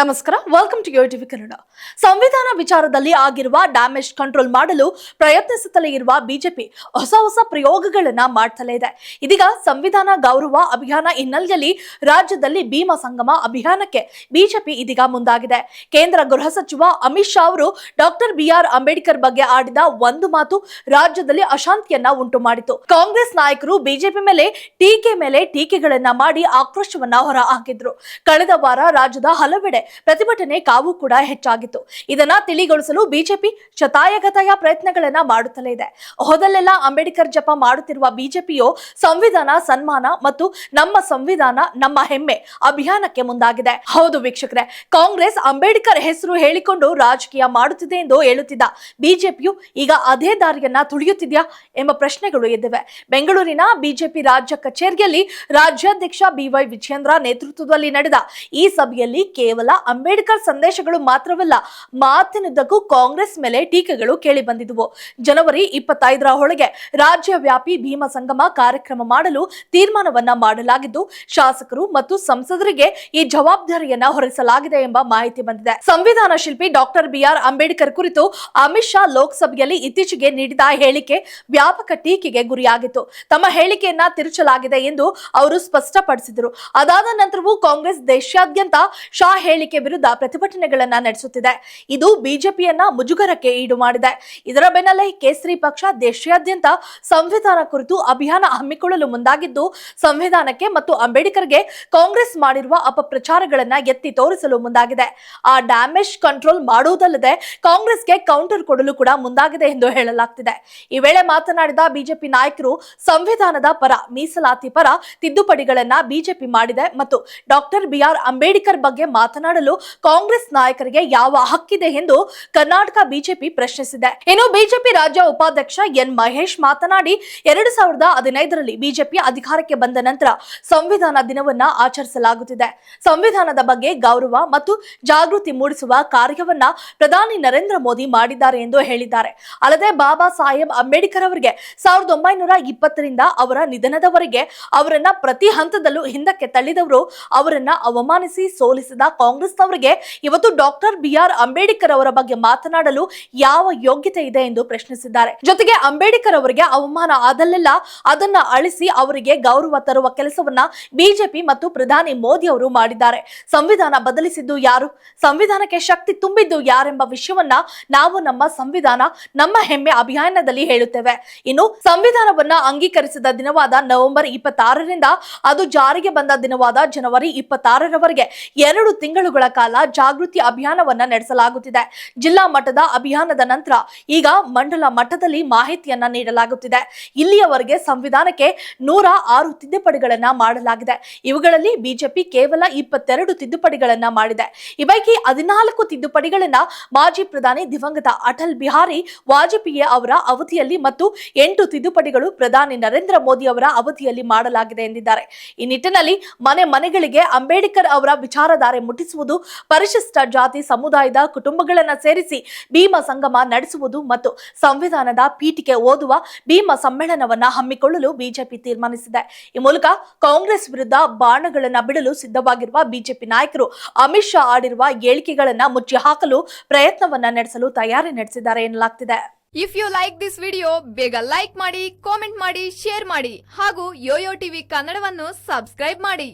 ನಮಸ್ಕಾರ welcome to Yo TV Kannada. ಸಂವಿಧಾನ ವಿಚಾರದಲ್ಲಿ ಆಗಿರುವ ಡ್ಯಾಮೇಜ್ ಕಂಟ್ರೋಲ್ ಮಾಡಲು ಪ್ರಯತ್ನಿಸುತ್ತಲೇ ಇರುವ ಬಿಜೆಪಿ ಹೊಸ ಹೊಸ ಪ್ರಯೋಗಗಳನ್ನ ಮಾಡ್ತಲೇ ಇದೆ. ಇದೀಗ ಸಂವಿಧಾನ ಗೌರವ ಅಭಿಯಾನ ಹಿನ್ನೆಲೆಯಲ್ಲಿ ರಾಜ್ಯದಲ್ಲಿ ಭೀಮ ಸಂಗಮ ಅಭಿಯಾನಕ್ಕೆ ಬಿಜೆಪಿ ಇದೀಗ ಮುಂದಾಗಿದೆ. ಕೇಂದ್ರ ಗೃಹ ಸಚಿವ ಅಮಿತ್ ಶಾ ಅವರು ಡಾಕ್ಟರ್ ಬಿ ಆರ್ ಅಂಬೇಡ್ಕರ್ ಬಗ್ಗೆ ಆಡಿದ ಒಂದು ಮಾತು ರಾಜ್ಯದಲ್ಲಿ ಅಶಾಂತಿಯನ್ನ ಉಂಟು ಮಾಡಿತು. ಕಾಂಗ್ರೆಸ್ ನಾಯಕರು ಬಿಜೆಪಿ ಮೇಲೆ ಟೀಕೆ ಮೇಲೆ ಟೀಕೆಗಳನ್ನ ಮಾಡಿ ಆಕ್ರೋಶವನ್ನ ಹೊರ ಹಾಕಿದ್ರು. ಕಳೆದ ವಾರ ರಾಜ್ಯದ ಹಲವೆಡೆ ಪ್ರತಿಭಟನೆ ಕಾವು ಕೂಡ ಹೆಚ್ಚಾಗಿತ್ತು. ಇದನ್ನ ತಿಳಿಗೊಳಿಸಲು ಬಿಜೆಪಿ ಶತಾಯಗತಾಯ ಪ್ರಯತ್ನಗಳನ್ನ ಮಾಡುತ್ತಲೇ ಇದೆ. ಹೋದಲ್ಲೆಲ್ಲ ಅಂಬೇಡ್ಕರ್ ಜಪ ಮಾಡುತ್ತಿರುವ ಬಿಜೆಪಿಯು ಸಂವಿಧಾನ ಸನ್ಮಾನ ಮತ್ತು ನಮ್ಮ ಸಂವಿಧಾನ, ನಮ್ಮ ಹೆಮ್ಮೆ ಅಭಿಯಾನಕ್ಕೆ ಮುಂದಾಗಿದೆ. ಹೌದು ವೀಕ್ಷಕರೇ, ಕಾಂಗ್ರೆಸ್ ಅಂಬೇಡ್ಕರ್ ಹೆಸರು ಹೇಳಿಕೊಂಡು ರಾಜಕೀಯ ಮಾಡುತ್ತಿದೆ ಎಂದು ಹೇಳುತ್ತಿದ್ದ ಬಿಜೆಪಿಯು ಈಗ ಅದೇ ದಾರಿಯನ್ನ ತುಳಿಯುತ್ತಿದೆಯಾ ಎಂಬ ಪ್ರಶ್ನೆಗಳು ಎದ್ದಿವೆ. ಬೆಂಗಳೂರಿನ ಬಿಜೆಪಿ ರಾಜ್ಯ ಕಚೇರಿಯಲ್ಲಿ ರಾಜ್ಯಾಧ್ಯಕ್ಷ ಬಿವೈ ವಿಜೇಂದ್ರ ನೇತೃತ್ವದಲ್ಲಿ ನಡೆದ ಈ ಸಭೆಯಲ್ಲಿ ಕೇವಲ ಅಂಬೇಡ್ಕರ್ ಸಂದೇಶಗಳು ಮಾತ್ರವಲ್ಲ ಮಾತಿನುದ್ದಕ್ಕೂ ಕಾಂಗ್ರೆಸ್ ಮೇಲೆ ಟೀಕೆಗಳು ಕೇಳಿ ಬಂದಿದ್ದವು ಜನವರಿ ಇಪ್ಪತ್ತೈದರ ಒಳಗೆ ರಾಜ್ಯವ್ಯಾಪಿ ಭೀಮ ಸಂಗಮ ಕಾರ್ಯಕ್ರಮ ಮಾಡಲು ತೀರ್ಮಾನವನ್ನ ಮಾಡಲಾಗಿದ್ದು, ಶಾಸಕರು ಮತ್ತು ಸಂಸದರಿಗೆ ಈ ಜವಾಬ್ದಾರಿಯನ್ನ ಹೊರಿಸಲಾಗಿದೆ ಎಂಬ ಮಾಹಿತಿ ಬಂದಿದೆ. ಸಂವಿಧಾನ ಶಿಲ್ಪಿ ಡಾಕ್ಟರ್ ಬಿಆರ್ ಅಂಬೇಡ್ಕರ್ ಕುರಿತು ಅಮಿತ್ ಶಾ ಲೋಕಸಭೆಯಲ್ಲಿ ಇತ್ತೀಚೆಗೆ ನೀಡಿದ ಹೇಳಿಕೆ ವ್ಯಾಪಕ ಟೀಕೆಗೆ ಗುರಿಯಾಗಿತ್ತು. ತಮ್ಮ ಹೇಳಿಕೆಯನ್ನ ತಿರುಚಲಾಗಿದೆ ಎಂದು ಅವರು ಸ್ಪಷ್ಟಪಡಿಸಿದರು. ಅದಾದ ನಂತರವೂ ಕಾಂಗ್ರೆಸ್ ದೇಶಾದ್ಯಂತ ಶಾ ಹೇಳಿಕೆ ವಿರುದ್ಧ ಪ್ರತಿಭಟನೆಗಳನ್ನ ನಡೆಸುತ್ತಿದೆ. ಇದು ಬಿಜೆಪಿಯನ್ನ ಮುಜುಗರಕ್ಕೆ ಈಡು ಮಾಡಿದೆ. ಇದರ ಬೆನ್ನಲ್ಲೇ ಕೇಸರಿ ಪಕ್ಷ ದೇಶಾದ್ಯಂತ ಸಂವಿಧಾನ ಕುರಿತು ಅಭಿಯಾನ ಹಮ್ಮಿಕೊಳ್ಳಲು ಮುಂದಾಗಿದ್ದು, ಸಂವಿಧಾನಕ್ಕೆ ಮತ್ತು ಅಂಬೇಡ್ಕರ್ಗೆ ಕಾಂಗ್ರೆಸ್ ಮಾಡಿರುವ ಅಪಪ್ರಚಾರಗಳನ್ನ ಎತ್ತಿ ತೋರಿಸಲು ಮುಂದಾಗಿದೆ. ಆ ಡ್ಯಾಮೇಜ್ ಕಂಟ್ರೋಲ್ ಮಾಡುವುದಲ್ಲದೆ ಕಾಂಗ್ರೆಸ್ಗೆ ಕೌಂಟರ್ ಕೊಡಲು ಕೂಡ ಮುಂದಾಗಿದೆ ಎಂದು ಹೇಳಲಾಗ್ತಿದೆ. ಈ ವೇಳೆ ಮಾತನಾಡಿದ ಬಿಜೆಪಿ ನಾಯಕರು, ಸಂವಿಧಾನದ ಪರ, ಮೀಸಲಾತಿ ಪರ ತಿದ್ದುಪಡಿಗಳನ್ನ ಬಿಜೆಪಿ ಮಾಡಿದೆ ಮತ್ತು ಡಾಕ್ಟರ್ ಬಿಆರ್ ಅಂಬೇಡ್ಕರ್ ಬಗ್ಗೆ ಮಾತನಾಡಲು ಕಾಂಗ್ರೆಸ್ ನಾಯಕರಿಗೆ ಯಾವ ಹಕ್ಕಿದೆ ಎಂದು ಕರ್ನಾಟಕ ಬಿಜೆಪಿ ಪ್ರಶ್ನಿಸಿದೆ. ಇನ್ನು ಬಿಜೆಪಿ ರಾಜ್ಯ ಉಪಾಧ್ಯಕ್ಷ ಎನ್ ಮಹೇಶ್ ಮಾತನಾಡಿ, ಎರಡು ಸಾವಿರದ ಹದಿನೈದರಲ್ಲಿ ಬಿಜೆಪಿ ಅಧಿಕಾರಕ್ಕೆ ಬಂದ ನಂತರ ಸಂವಿಧಾನ ದಿನವನ್ನ ಆಚರಿಸಲಾಗುತ್ತಿದೆ. ಸಂವಿಧಾನದ ಬಗ್ಗೆ ಗೌರವ ಮತ್ತು ಜಾಗೃತಿ ಮೂಡಿಸುವ ಕಾರ್ಯವನ್ನ ಪ್ರಧಾನಿ ನರೇಂದ್ರ ಮೋದಿ ಮಾಡಿದ್ದಾರೆ ಎಂದು ಹೇಳಿದ್ದಾರೆ. ಅಲ್ಲದೆ ಬಾಬಾ ಸಾಹೇಬ್ ಅಂಬೇಡ್ಕರ್ ಅವರಿಗೆ ಸಾವಿರದ ಒಂಬೈನೂರ ಇಪ್ಪತ್ತರಿಂದ ಅವರ ನಿಧನದವರೆಗೆ ಅವರನ್ನ ಪ್ರತಿ ಹಂತದಲ್ಲೂ ಹಿಂದಕ್ಕೆ ತಳ್ಳಿದವರು ಅವರನ್ನ ಅವಮಾನಿಸಿ ಸೋಲಿಸಿದ ಕಾಂಗ್ರೆಸ್ನವರಿಗೆ ಇವತ್ತು ಡಾಕ್ಟರ್ ಬಿ ಆರ್ ಅಂಬೇಡ್ಕರ್ ಅವರ ಬಗ್ಗೆ ಮಾತನಾಡಲು ಯಾವ ಯೋಗ್ಯತೆ ಇದೆ ಎಂದು ಪ್ರಶ್ನಿಸಿದ್ದಾರೆ. ಜೊತೆಗೆ ಅಂಬೇಡ್ಕರ್ ಅವರಿಗೆ ಅವಮಾನ ಆದಲ್ಲೆಲ್ಲ. ಅದನ್ನ ಅಳಿಸಿ ಅವರಿಗೆ ಗೌರವ ತರುವ ಕೆಲಸವನ್ನ ಬಿಜೆಪಿ ಮತ್ತು ಪ್ರಧಾನಿ ಮೋದಿ ಅವರು ಮಾಡಿದ್ದಾರೆ. ಸಂವಿಧಾನ ಬದಲಿಸಿದ್ದು ಯಾರು? ಸಂವಿಧಾನಕ್ಕೆ ಶಕ್ತಿ ತುಂಬಿದ್ದು ಯಾರೆಂಬ ವಿಷಯವನ್ನ ನಾವು ನಮ್ಮ ಸಂವಿಧಾನ, ನಮ್ಮ ಹೆಮ್ಮೆ ಅಭಿಯಾನದಲ್ಲಿ ಹೇಳುತ್ತೇವೆ. ಇನ್ನು ಸಂವಿಧಾನವನ್ನ ಅಂಗೀಕರಿಸಿದ ದಿನವಾದ ನವೆಂಬರ್ ಇಪ್ಪತ್ತಾರರಿಂದ ಅದು ಜಾರಿಗೆ ಬಂದ ದಿನವಾದ ಜನವರಿ ಇಪ್ಪತ್ತಾರರವರೆಗೆ ಎರಡು ತಿಂಗಳುಗಳ ಕಾಲ ಜಾಗೃತಿ ಅಭಿಯಾನವನ್ನ ನಡೆಸಲಾಗುತ್ತಿದೆ. ಜಿಲ್ಲಾ ಮಟ್ಟದ ಅಭಿಯಾನದ ನಂತರ ಈಗ ಮಂಡಲ ಮಟ್ಟದಲ್ಲಿ ಮಾಹಿತಿಯನ್ನ ನೀಡಲಾಗುತ್ತಿದೆ. ಇಲ್ಲಿಯವರೆಗೆ ಸಂವಿಧಾನಕ್ಕೆ ನೂರ ಆರು ತಿದ್ದುಪಡಿಗಳನ್ನ ಮಾಡಲಾಗಿದೆ. ಇವುಗಳಲ್ಲಿ ಬಿಜೆಪಿ ಕೇವಲ ಇಪ್ಪತ್ತೆರಡು ತಿದ್ದುಪಡಿಗಳನ್ನ ಮಾಡಿದೆ. ಈ ಪೈಕಿ ಹದಿನಾಲ್ಕು ತಿದ್ದುಪಡಿಗಳನ್ನ ಮಾಜಿ ಪ್ರಧಾನಿ ದಿವಂಗತ ಅಟಲ್ ಬಿಹಾರಿ ವಾಜಪೇಯಿ ಅವರ ಅವಧಿಯಲ್ಲಿ ಮತ್ತು ಎಂಟು ತಿದ್ದುಪಡಿಗಳು ಪ್ರಧಾನಿ ನರೇಂದ್ರ ಮೋದಿ ಅವರ ಅವಧಿಯಲ್ಲಿ ಮಾಡಲಾಗಿದೆ ಎಂದಿದ್ದಾರೆ. ಈ ನಿಟ್ಟಿನಲ್ಲಿ ಮನೆ ಮನೆಗಳಿಗೆ ಅಂಬೇಡ್ಕರ್ ಅವರ ವಿಚಾರಧಾರೆ ಮುಟ್ಟಿಸುವುದು ಪರಿಶಿಷ್ಟ ಜಾತಿ ಸಮುದಾಯದ ಕುಟುಂಬಗಳನ್ನು ಸೇರಿಸಿ ಭೀಮ ಸಂಗಮ ನಡೆಸುವುದು ಮತ್ತು ಸಂವಿಧಾನದ ಪೀಠಿಕೆ ಓದುವ ಭೀಮ ಸಮ್ಮೇಳನವನ್ನ ಹಮ್ಮಿಕೊಳ್ಳಲು ಬಿಜೆಪಿ ತೀರ್ಮಾನಿಸಿದೆ. ಈ ಮೂಲಕ ಕಾಂಗ್ರೆಸ್ ವಿರುದ್ಧ ಬಾಣಗಳನ್ನ ಬಿಡಲು ಸಿದ್ಧವಾಗಿರುವ ಬಿಜೆಪಿ ನಾಯಕರು ಅಮಿತ್ ಶಾ ಆಡಿರುವ ಹೇಳಿಕೆಗಳನ್ನ ಮುಚ್ಚಿ ಹಾಕಲು ಪ್ರಯತ್ನವನ್ನ ನಡೆಸಲು ತಯಾರಿ ನಡೆಸಿದ್ದಾರೆ ಎನ್ನಲಾಗ್ತಿದೆ. If you like this video ಬೇಗ ಲೈಕ್ ಮಾಡಿ ಕಾಮೆಂಟ್ ಮಾಡಿ ಶೇರ್ ಮಾಡಿ ಹಾಗೂ ಯೋಯೋ ಟಿವಿ ಕನ್ನಡವನ್ನು ಸಬ್ಸ್ಕ್ರೈಬ್ ಮಾಡಿ.